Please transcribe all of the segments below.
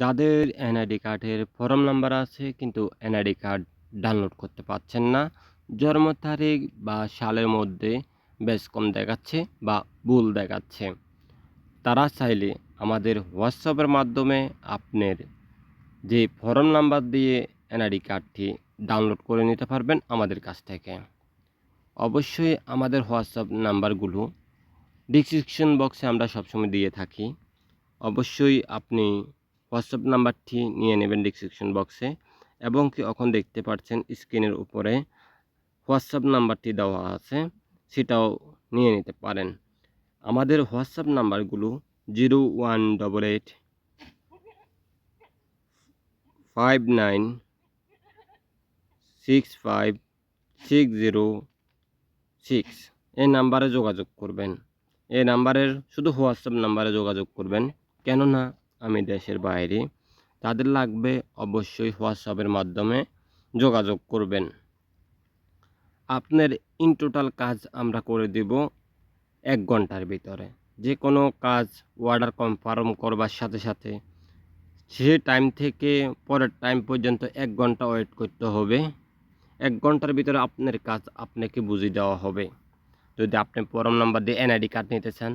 যাদের এনআইডি কার্ডের form number আছে কিন্তু এনআইডি কার্ড ডাউনলোড করতে পারছেন না, জন্ম তারিখ বা সালের মধ্যে বেশ কম দেখাচ্ছে বা ভুল দেখাচ্ছে। তারা চাইলে আমাদের হোয়াটসঅ্যাপের মাধ্যমে আপনার যে ফর্ম নাম্বার দিয়ে এনআইডি কার্ডটি ডাউনলোড করে নিতে পারবেন আমাদের কাছ থেকে। অবশ্যই আমাদের হোয়াটসঅ্যাপ নাম্বারগুলো ডিসক্রিপশন বক্সে আমরা সবসময় দিয়ে থাকি। অবশ্যই আপনি হোয়াটসঅ্যাপ নাম্বারটি নিয়ে নেবেন ডিসক্রিপশন বক্সে এবং কি এখন দেখতে পাচ্ছেন স্ক্রিনের উপরে হোয়াটসঅ্যাপ নাম্বারটি দেওয়া আছে, সেটাও নিয়ে নিতে পারেন। আমাদের হোয়াটসঅ্যাপ নাম্বারগুলো zero one double eight five nine six five six zero six এই নাম্বারে যোগাযোগ করবেন। এই নাম্বারের শুধু হোয়াটসঅ্যাপ নাম্বারে যোগাযোগ করবেন, কেননা আমি দেশের বাইরে, তাদের লাগবে অবশ্যই হোয়াটসঅ্যাপের মাধ্যমে যোগাযোগ করবেন। আপনার ইন টোটাল কাজ আমরা করে দেব এক ঘণ্টার ভিতরে। যে কোনো কাজ অর্ডার কনফার্ম করবার সাথে সাথে সে টাইম থেকে পরের টাইম পর্যন্ত এক ঘণ্টা ওয়েট করতে হবে। এক ঘণ্টার ভিতরে আপনার কাজ আপনাকে বুঝিয়ে দেওয়া হবে। যদি আপনি ফর্ম নাম্বার দিয়ে এনআইডি কার্ড নিতে চান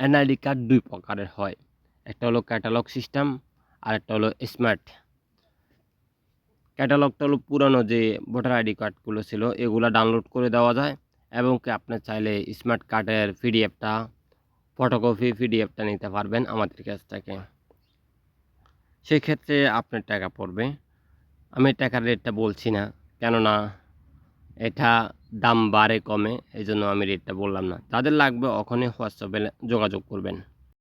এনআইডি কার্ড দুই প্রকারের হয়। একটা হলো ক্যাটালগ সিস্টেম আর একটা হলো স্মার্ট ক্যাটালগটা হলো পুরানো যে ভোটার আইডি কার্ডগুলো ছিল, এগুলো ডাউনলোড করে দেওয়া যায়, এবং কি আপনি চাইলে স্মার্ট কার্ডের পিডিএফটা ফটোকপি পিডিএফটা নিতে পারবেন আমাদের কাছ থেকে। সেক্ষেত্রে আপনার টাকা পড়বে। আমি টাকার রেটটা বলছি না, কেননা এটা দাম বাড়ে কমে এই জন্য আমি রেটটা বললাম না। যাদের লাগবে ওখানে হোয়াটসঅ্যাপে যোগাযোগ করবেন।